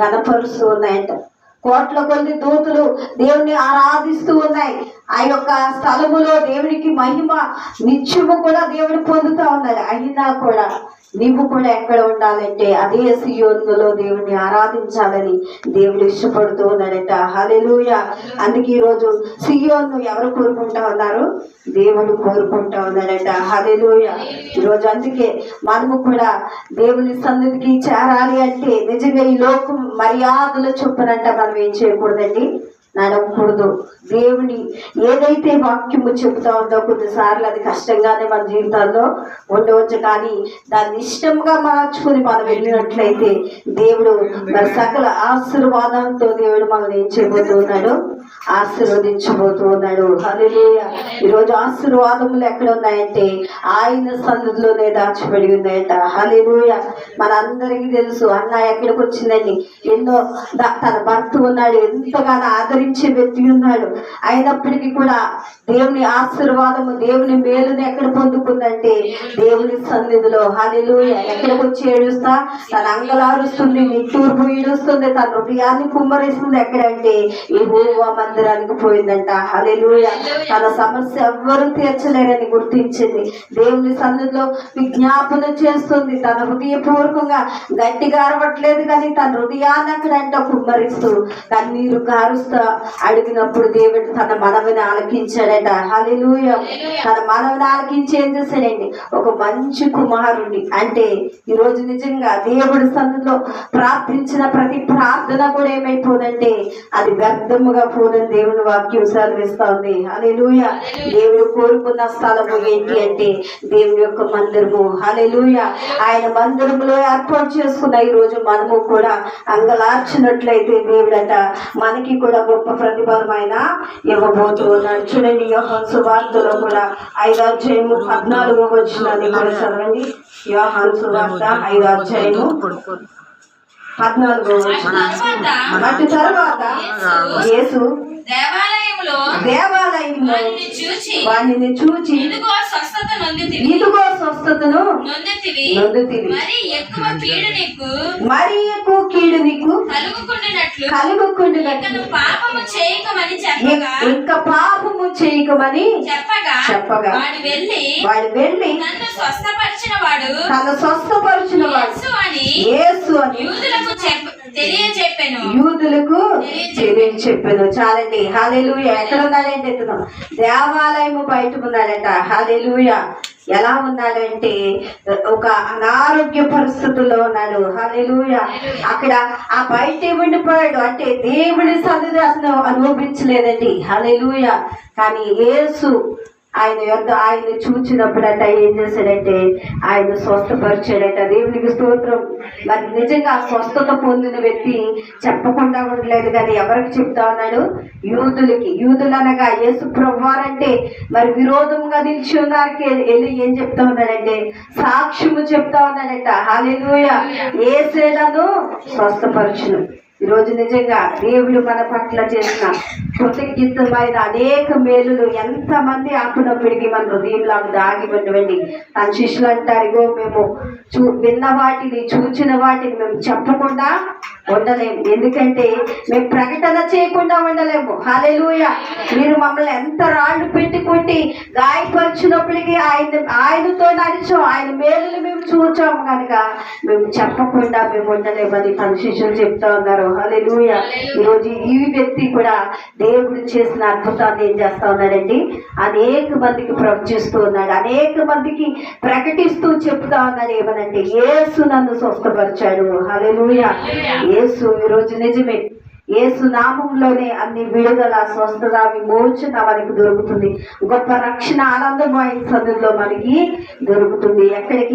గణపరుస్తూ ఉన్నాయంట కోట్ల కొద్ది దూతులు దేవుని ఆరాధిస్తూ ఉన్నాయి. ఆ యొక్క స్థలములో దేవునికి మహిమ నిత్యము కూడా దేవుడు పొందుతూ ఉన్నది అయినా కూడా నీవు కూడా ఎక్కడ ఉండాలంటే అదే సియోనులో దేవుణ్ణి ఆరాధించాలని దేవుడు ఇష్టపడుతూ ఉన్నాడట. హల్లెలూయ. అందుకే ఈరోజు సియోను ఎవరు కోరుకుంటా ఉన్నారు? దేవుడు కోరుకుంటా ఉన్నాడట. హల్లెలూయ. ఈరోజు అందుకే మనము కూడా దేవుని సన్నిధికి చేరాలి అంటే నిజంగా ఈ లోకం మర్యాదల చొప్పునంట మనం ఏం చేయకూడదండి? నడవకూడదు. దేవుని ఏదైతే వాక్యము చెబుతా ఉందో కొన్నిసార్లు అది కష్టంగానే మన జీవితాల్లో ఉండవచ్చు కానీ దాన్ని ఇష్టంగా మార్చుకుని మనం వెళ్ళినట్లయితే దేవుడు మరి సకల ఆశీర్వాదంతో దేవుడు మనల్ని ఏం చేయబోతున్నాడు ఆశీర్వదించబోతున్నాడు ఉన్నాడు. ఈరోజు ఆశీర్వాదములు ఎక్కడ ఉన్నాయంటే ఆయన సన్నిధిలోనే దాచిపడి ఉన్నాయంట. హల్లెలూయా. మనందరికీ తెలుసు అన్న ఎక్కడికి వచ్చిందండి ఎన్నో తన భర్త ఉన్నాడు ఎంతగానో ఆదరించే వ్యక్తి ఉన్నాడు. అయినప్పటికీ కూడా దేవుని ఆశీర్వాదము దేవుని మేలుని ఎక్కడ పొందుకుందంటే దేవుని సన్నిధిలో. హల్లెలూయా. ఎక్కడికి వచ్చి ఏడుస్తా? తన అంగలారుస్తుంది నిట్టూర్పు ఈడుస్తుంది తన హృదయాన్ని కుమ్మరిస్తుంది. ఎక్కడంటే ఈ హోవా మందిరానికి పోయిందంట. హలిలు తన సమస్య ఎవ్వరూ తీర్చలేరని గుర్తించింది. దేవుని సన్నిధిలో విజ్ఞాపన చేస్తుంది. తన హృదయపూర్వకంగా గట్టిగా అరవట్లేదు కానీ తన హృదయాన్ని అక్కడంట కుమ్మరిస్తూ కన్నీరు కారుస్తా అడిగినప్పుడు దేవుడు తన మనవిని ఆలకించాడట. హల్లెలూయ. తన మనవిని ఆలకించి ఏం చేశాడండి? ఒక మంచి కుమారుణ్ణి. అంటే ఈ రోజు నిజంగా దేవుడి సన్నిధిలో ప్రార్థించిన ప్రతి ప్రార్థన కూడా ఏమైపోదంటే అది వ్యర్థముగా పోదని దేవుని వాక్యం సెలవిస్తా ఉంది హల్లెలూయ. దేవుడు కోరుకున్న స్థలము ఏంటి అంటే దేవుని యొక్క మందిరము. హల్లెలూయ. ఆయన మందిరములో ఏర్పాటు చేసుకున్న ఈ రోజు మనము కూడా అంగలార్చినట్లయితే దేవుడట మనకి కూడా గొప్ప ప్రతిఫలం ఆయన ఇవ్వబోతూ ఉన్నాడు చూడండి యోహాన్ సువార్తలో కూడా ఐదో అధ్యాయము పద్నాలుగో వచ్చిన కూడా చదవండి. యోహాన్ సువార్త ఐదో అధ్యాయము పద్నాలుగో వచ్చిన తర్వాత యేసు దేవాలయంలో వారిని చూచి వాణిని చూచి ఇదిగో స్వస్థత నొందితివి. ఇదిగో స్వస్థతను నొందితివి. నొందితివి. మరి ఎక్కువ కీడు నీకు మరి ఎక్కువ కీడు నీకు కలుగుకుండినట్లు కలుగుకుండినట్లు పాపము చేయకమని చెప్పగా. ఇంకా పాపము చేయకమని చెప్పగా. చెప్పగా. వాడు వెళ్ళి వాడు వెళ్ళి నన్ను స్వస్థపరిచిన వాడు తన స్వస్థపరిచిన వాడు అని యేసు అని యూదులకు చెప్ప తెలియజెప్పాను యూదులకు తెలియని చెప్పాను చాలండి. హాలేలుయ. ఎక్కడ ఉన్నాడంటే ఇతను దేవాలయము బయట ఉన్నాడట హాలేలుయ ఎలా ఉన్నాడంటే ఒక అనారోగ్య పరిస్థితుల్లో ఉన్నాడు. హాలేలుయ అక్కడ ఆ బయట ఉండిపోయాడు. అంటే దేవుడి సన్నిధి అతను అనుభవించలేదండి. హాలేలుయ కానీ యేసు ఆయన యొక్క ఆయన చూచినప్పుడట ఏం చేశాడంటే ఆయన స్వస్థపరిచాడట. దేవునికి స్తోత్రం. మరి నిజంగా స్వస్థత పొందిన వ్యక్తి చెప్పకుండా ఉండలేదు కానీ ఎవరికి చెప్తా ఉన్నాడు? యూదులకి. యూదులు అనగా యేసు ప్రభువారంటే మరి విరోధంగా నిలిచి ఉన్నారికి వెళ్ళి ఏం చెప్తా ఉన్నాడంటే సాక్ష్యము చెప్తా ఉన్నాడట. హాలేలుయ ఏసేనను స్వస్థపరచును. ఈరోజు నిజంగా దేవుడు మన పట్ల చేసిన కృతజ్ఞతమైన అనేక మేలులు ఎంతమంది ఆకునప్పటికీ మన హృదయంలో దాగి ఉండవండి. తన శిష్యులు అంటారు ఇగో మేము చూ విన్న వాటిని చూచిన వాటిని మేము చెప్పకుండా ఉండలేము. ఎందుకంటే మేము ప్రకటన చేయకుండా ఉండలేము. హాలేలుయ మీరు మమ్మల్ని ఎంత రాళ్ళు పెట్టి కొట్టి గాయపరిచినప్పటికీ ఆయన ఆయనతో నడిచో ఆయన మేలులు మేము కనుక మేము చెప్పకుండా మేము ఉండలేమని తన శిష్యులు చెప్తా ఉన్నారు. హల్లెలూయా. ఈరోజు ఈ వ్యక్తి కూడా దేవుడు చేసిన అద్భుతాన్ని ఏం చేస్తా ఉన్నాడండి? అనేక మందికి ప్రవచిస్తూ ఉన్నాడు. అనేక మందికి ప్రకటిస్తూ చెప్తా ఉన్నాడు ఏమనంటే యేసు నన్ను స్వస్థపరిచాడు. హల్లెలూయా. యేసు ఈరోజు నిజమే. ఏసు నామంలోనే అన్ని విడుదల స్వస్థత విమోచన మనకి దొరుకుతుంది. గొప్ప రక్షణ ఆనందం ఆయన సన్నిధిలో మనకి దొరుకుతుంది. ఎక్కడికి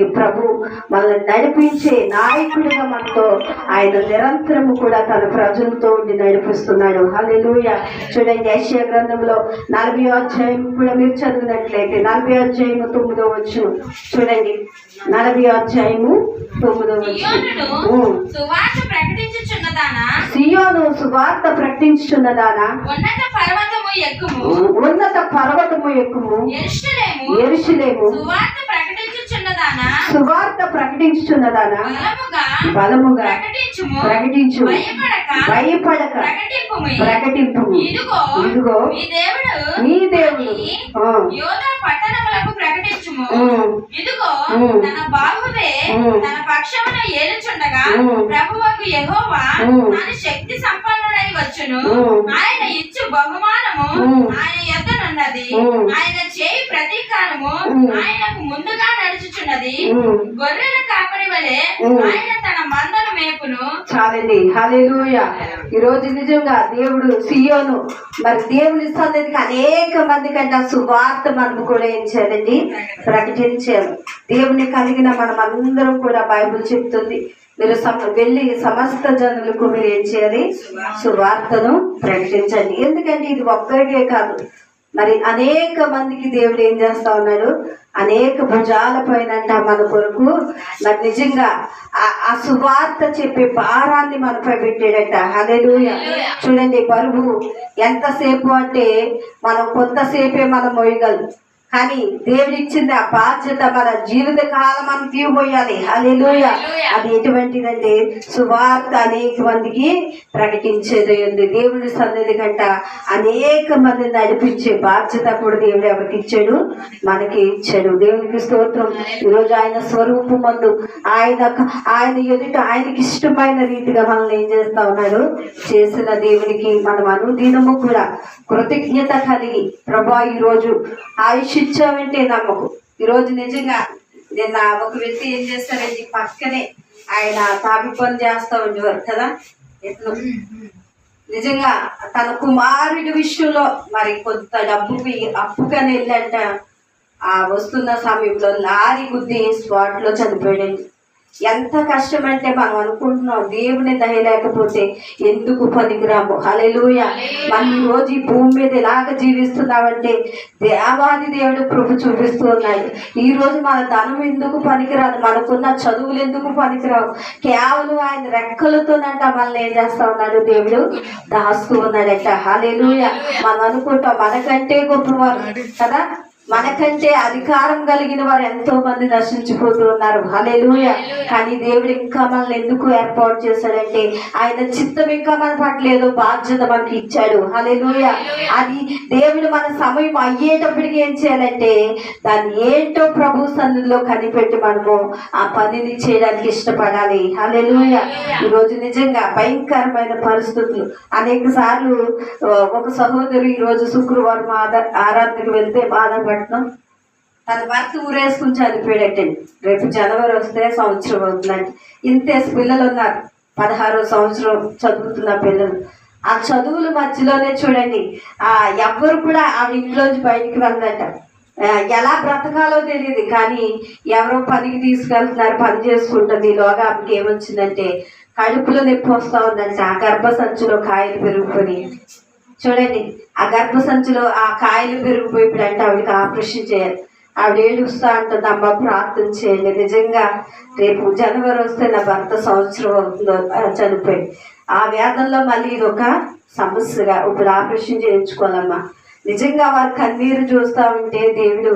ఈ- ప్రభు మనల్ని నడిపించే నాయకుడిగా మనతో ఆయన నిరంతరము కూడా తన ప్రజలతో ఉండి నడిపిస్తున్నాడు. హలెలుయ చూడండి యెషయా గ్రంథంలో నలభై అధ్యాయం కూడా మీరు చదివినట్లయితే నలభై అధ్యాయం తొమ్మిదో వచ్చు చూడండి. నలభై అధ్యాయము తొమ్మిదో వచ్చు సియోనును సువార్త ప్రకటించుచున్నదానా? సియోను సువార్త ప్రకటించుచున్నదానా? ఉన్నత పర్వతము ఎక్కుము. ఉన్నత పర్వతము ఎక్కుము. ఎరుషలేము ఎరుషులేము. సువార్త ప్రకటించుచున్న ప్రకటించుచున్నదానా? సువార్త ప్రకటించుచున్నదానా? బలముగా బలముగా ప్రకటించుము. ప్రకటించు భయపడక ప్రకటింపు ఇదిగో ఇదిగో మీ దేవుడు నీ దేవుడు. యోధా పట్టణములకు ప్రకటించుము ఉమ్, ఇదిగో ఉమ్. తన బాహువే. తన పక్షమున ఏలుచుండగా. ప్రభువుకు ఉమ్. తన శక్తి సంపన్నుడై వచ్చును. ఆయన ఇచ్చు బహుమానము. ఆయన యొద్దనున్నది ఉమ్. ఆయన చేయి ప్రతీకారము. ఆయనకు ముందుగా నడుచుచున్నది. గొర్రెల కాపరి వలె. ఆయన తన మందను మేపును. చాలండి. హల్లెలూయ. ఈ రోజు నిజంగా దేవుడు సియోను. మరి దేవుని సన్నిధికి అనేక మంది కంటే సువార్త మనం కూడా ఏం చేయాలండి? ప్రకటించారు దేవుని కలిగిన మనం అందరం కూడా బైబిల్ చెప్తుంది. మీరు వెళ్ళి సమస్త జనులకు మీరు ఏం చేయాలి? సువార్తను ప్రకటించండి. ఎందుకంటే ఇది ఒక్కరికే కాదు. మరి అనేక మందికి దేవుడు ఏం చేస్తా ఉన్నాడు? అనేక భుజాల పైన మన కొరకు మరి నిజంగా ఆ- సువార్త చెప్పే భారాన్ని మనపై పెట్టాడట. హల్లెలూయ. చూడండి బరువు ఎంతసేపు అంటే మనం కొంతసేపే మనం మోయగలం కానీ దేవుడు ఇచ్చింది ఆ బాధ్యత మన జీవిత కాలం మనం తీయబోయాలి. హల్లెలూయ. అది ఎటువంటిదంటే సువార్త అనేక మందికి ప్రకటించేది ఉంది. దేవుని సన్నిధి కంట అనేక మంది నడిపించే బాధ్యత కూడా దేవుడు ఎవరికి ఇచ్చాడు. మనకి ఇచ్చాడు. దేవునికి స్తోత్రం. ఈరోజు ఆయన స్వరూపం మందు ఆయన ఆయన ఎదుట ఆయనకి ఇష్టమైన రీతిగా మనల్ని ఏం చేస్తా ఉన్నాడు? చేసిన దేవునికి మనం అనుదినము కూడా కృతజ్ఞత కలిగి ప్రభా ఈరోజు ఆయుష్ ఇచ్చావంటే నమ్మకు. ఈరోజు నిజంగా నిన్న ఒక వ్యక్తి ఏం చేస్తారండి పక్కనే ఆయన తాపి పని చేస్తా ఉండేవారు కదా? ఇతను నిజంగా తన కుమారుడి విషయంలో మరి కొంత డబ్బుకి అప్పుకని వెళ్ళంట. ఆ వస్తున్న సమయంలో లారీ గుద్ది స్పాట్లో చనిపోయాడండి. ఎంత కష్టం అంటే మనం అనుకుంటున్నాం దేవుని దయ లేకపోతే ఎందుకు పనికిరాము? హలెలూయ మనం రోజు ఈ భూమి మీద ఎలాగ జీవిస్తున్నామంటే దేవాది దేవుడు కృప చూపిస్తూ ఉన్నాడు. ఈ రోజు మన ధనం ఎందుకు పనికిరాదు? మనకున్న చదువులు ఎందుకు పనికిరావు? కేవలం ఆయన రెక్కలతోనంట మనల్ని ఏం చేస్తా ఉన్నాడు దేవుడు? దాస్తూ ఉన్నాడట. హలెలూయ మనం అనుకుంటాం మనకంటే గొప్పవారు. కదా? మనకంటే అధికారం కలిగిన వారు ఎంతో మంది నశించిపోతూ ఉన్నారు. హల్లెలూయ. కానీ దేవుడు ఇంకా మనల్ని ఎందుకు ఏర్పాటు చేశాడంటే ఆయన చిత్తం ఇంకా మన పట్ల ఏదో బాధ్యత మనకి ఇచ్చాడు. హల్లెలూయ. అది దేవుడు మన సమయం అయ్యేటప్పటికి ఏం చేయాలంటే దాన్ని ఏంటో ప్రభు సన్నిధిలో కనిపెట్టి మనము ఆ పనిని చేయడానికి ఇష్టపడాలి. హల్లెలూయ. ఈరోజు నిజంగా భయంకరమైన పరిస్థితులు. అనేక సార్లు ఒక సహోదరు ఈ రోజు శుక్రవారం ఆదా- ఆరాధనకు వెళ్తే పడుతున్నాం. తన భర్త ఊరేసుకుని చనిపోయాడటండి రేపు జనవరి వస్తే సంవత్సరం అవుతుందండి ఇంత పిల్లలు ఉన్నారు. పదహారో సంవత్సరం చదువుతున్న పిల్లలు. ఆ చదువుల మధ్యలోనే చూడండి. ఆ ఎవ్వరు కూడా ఆ ఇంట్లోంచి బయటికి వెళ్ళదట. ఎలా బ్రతకాలో తెలియదు. కానీ ఎవరో పనికి తీసుకెళ్తున్నారు పని చేసుకుంటుంది. ఈలోగా ఆమెకి ఏమొచ్చిందంటే కడుపులో నొప్పి వస్తూ ఉందంటే. ఆ గర్భ సంచులో కాయలు పెరుగుకొని చూడండి ఆ గర్భ సంచిలో ఆ కాయలు పెరిగిపోయి ఇప్పుడు అంటే ఆవిడకి ఆపరేషన్ చేయాలి. ఆవిడ ఏడుస్తా అంటుంది అమ్మ ప్రార్థన చేయండి. నిజంగా రేపు జనవరి వస్తే నా భర్త సంవత్సరం అవుతుందో చనిపోయింది. చనిపోయి ఆ వేదంలో మళ్ళీ ఇది ఒక సమస్యగా. ఇప్పుడు ఆపరేషన్ చేయించుకోవాలమ్మా. నిజంగా వారి కన్నీరు చూస్తా ఉంటే దేవుడు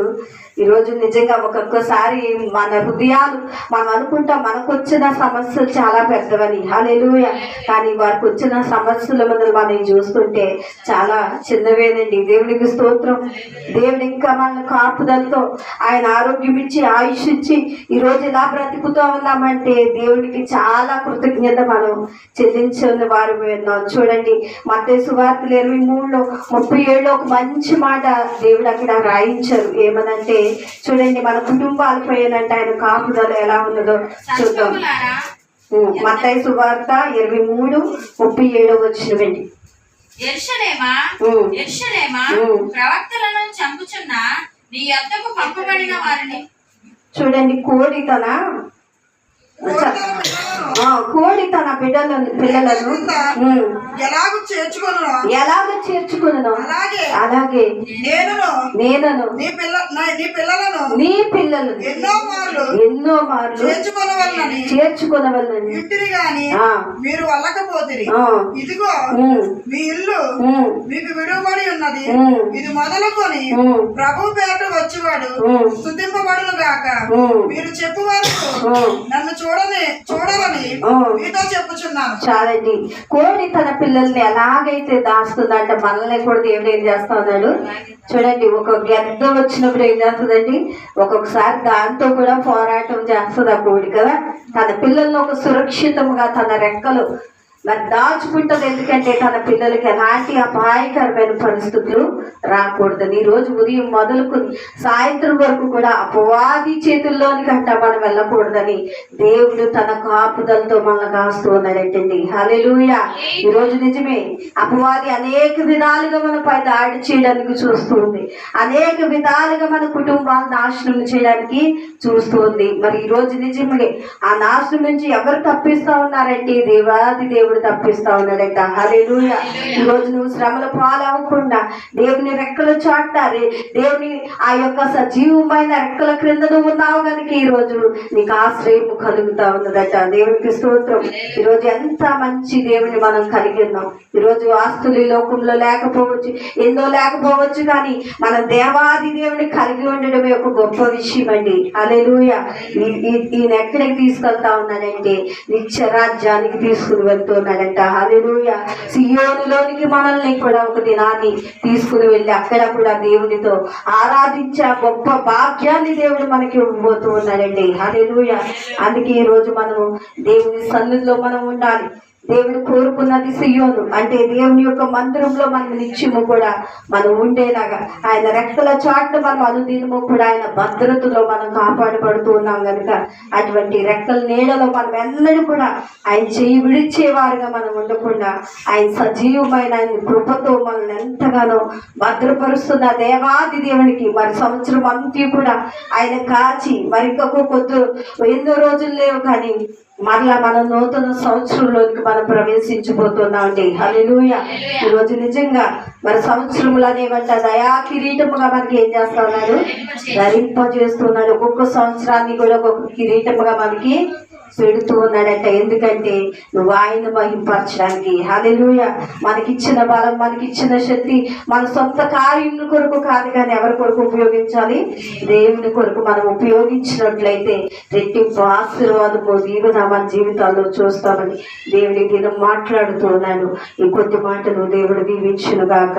ఈరోజు నిజంగా ఒక్కొక్కసారి మన హృదయాలు మనం అనుకుంటాం మనకు వచ్చిన సమస్యలు చాలా పెద్దవని. హల్లెలూయ. కానీ వారికి వచ్చిన సమస్యల మీద మనం చూస్తుంటే చాలా చిన్నవేనండి. దేవునికి స్తోత్రం. దేవుడు ఇంకా మన కాపుదలతో ఆయన ఆరోగ్యం ఇచ్చి ఆయుష్ ఇచ్చి ఈరోజు ఎలా బ్రతుకుతూ ఉన్నామంటే దేవుడికి చాలా కృతజ్ఞత మనం చెల్లించిన వారు చూడండి మత సువార్తలు ఇరవై మూడులో ముప్పై ఏడులో ఒక మంచి మాట దేవుడు అక్కడ రాయించారు. ఏమనంటే చూడండి మన కుటుంబాల పైనంటే ఆయన కాపుదల ఎలా ఉన్నదో చూద్దాం. మత్తయి సువార్త ఇరవై మూడు ముప్పై ఏడో వచ్చినవండి ఎర్షలేమా. ఎర్షలేమా ఉమ్. ప్రవక్తలను చంపుచున్న నీ యొద్దకు పంపబడిన వారిని. చూడండి కోడి తన కోడి తన బిడ్డలను పిల్లలను ఎలాగూ చేర్చుకొను ఎలాగ చేర్చుకును అలాగే అలాగే నేనును నేనను నీ పిల్ల నా- పిల్లలను నీ పిల్లలు ఎన్నో మార్లు ఎన్నో మార్లు చేర్చుకొనవలనని చేర్చుకునవలని ఇంటిని గాని. మీరు వల్లకపోతిరి ఆ. ఇదిగో మీ ఇల్లు మీకు విడువబడి ఉన్నది. ఇది మొదలుకొని. ప్రభు పేట వచ్చేవాడు. స్థుతింపబడును గాక. మీరు చెప్పు వరకు. నన్ను చూడని చూడవని ఉమ్. మీతో చెప్పుచున్నాను. చాలండి. కోడి తన పిల్లల్ని ఎలాగైతే దాస్తుందంటే మనల్ని కూడా దేవుడు ఏం చేస్తా ఉన్నాడు? చూడండి ఒక గద్ద వచ్చినప్పుడు ఏం చేస్తుందండి? ఒక్కొక్కసారి దాంతో కూడా పోరాటం చేస్తుంది ఆ కోడి కదా? తన పిల్లల్ని ఒక సురక్షితంగా తన రెక్కలు మరి దాచుకుంటుంది ఎందుకంటే తన పిల్లలకి ఎలాంటి అపాయకరమైన పరిస్థితులు రాకూడదని. ఈ రోజు ఉదయం మొదలుకుని సాయంత్రం వరకు కూడా అపవాది చేతుల్లోని కంట మనం వెళ్ళకూడదని దేవుడు తన కాపుదలతో మనల్ని కాస్తూ ఉన్నాడంటండి హలెలుయ ఈ రోజు నిజమే అపవాది అనేక విధాలుగా మనపై దాడి చేయడానికి చూస్తూ ఉంది అనేక విధాలుగా మన కుటుంబాలను నాశనం చేయడానికి చూస్తూ ఉంది మరి ఈరోజు నిజమే ఆ నాశనం నుంచి ఎవరు తప్పిస్తా ఉన్నారంటే దేవాది దేవుడు తప్పిస్తా ఉన్నాడట. ఈ రోజు నువ్వు శ్రమల పాలవకుండా దేవుని రెక్కల చాటాలి దేవుని ఆ యొక్క సజీవమైన రెక్కల క్రింద నువ్వు ఉన్నావు కనుక ఈ రోజు నీకు ఆశ్రయం కలుగుతా ఉన్నదట. దేవునికి స్తోత్రం. ఈ రోజు ఎంత మంచి దేవుని మనం కలిగి ఉన్నాం. ఈ రోజు ఆస్తులు ఈ లోకంలో లేకపోవచ్చు ఎన్నో లేకపోవచ్చు కానీ మన దేవాది దేవుని కలిగి ఉండడమే ఒక గొప్ప విషయం అండి. అలెలుయ ఈయన ఎక్కడికి తీసుకెళ్తా ఉన్నాడంటే నిత్య రాజ్యానికి తీసుకుని ఉన్నాడంట హల్లెలూయా. సియోనిలోనికి మనల్ని కూడా ఒక దినాన్ని తీసుకుని వెళ్ళి అక్కడ కూడా దేవునితో ఆరాధించే గొప్ప భాగ్యాన్ని దేవుడు మనకి ఇవ్వబోతూ ఉన్నాడండి. హల్లెలూయా. అందుకే ఈ రోజు మనము దేవుని సన్నిధిలో మనం ఉండాలి. దేవుడు కోరుకున్నది సియోను. అంటే దేవుని యొక్క మందిరంలో మనం నిత్యము కూడా మనం ఉండేలాగా ఆయన రెక్కల చాటును మనం అనుదినము కూడా ఆయన భద్రతలో మనం కాపాడబడుతూ ఉన్నాం కనుక అటువంటి రెక్కల నీడలో మనం ఎన్నడూ కూడా ఆయన చేయి విడిచేవారుగా మనం ఉండకుండా ఆయన సజీవమైన ఆయన కృపతో మనల్ని ఎంతగానో భద్రపరుస్తున్న దేవాది దేవునికి మరి సంవత్సరం అంతా కూడా ఆయన కాచి మరి ఇంకొక కొద్ది ఎన్నో రోజులు లేవు కానీ మరలా మనం నూతన సంవత్సరంలోకి మనం ప్రవేశించబోతున్నామండి. హల్లెలూయ. ఈ రోజు నిజంగా మరి సంవత్సరములు అనేవంట దయా కిరీటముగా మనకి ఏం చేస్తా ఉన్నారు? ధరింపజేస్తున్నాడు ఒక్కొక్క సంవత్సరాన్ని కూడా ఒక్కొక్క కిరీటముగా మనకి పెడుతూ ఉన్నాడట. ఎందుకంటే నువ్వు ఆయన మహింపరచడానికి. హలెలుయ మనకిచ్చిన బలం మనకిచ్చిన శక్తి మన సొంత కార్యం కొరకు కాదు కానీ ఎవరి కొరకు ఉపయోగించాలి? దేవుని కొరకు మనం ఉపయోగించినట్లయితే రెట్టింపు ఆశీర్వాదము దీవెన మన జీవితాల్లో చూస్తామని దేవుడి దినం మాట్లాడుతూ ఉన్నాను. ఈ కొద్ది మాటలు దేవుడు దీవించునుగాక.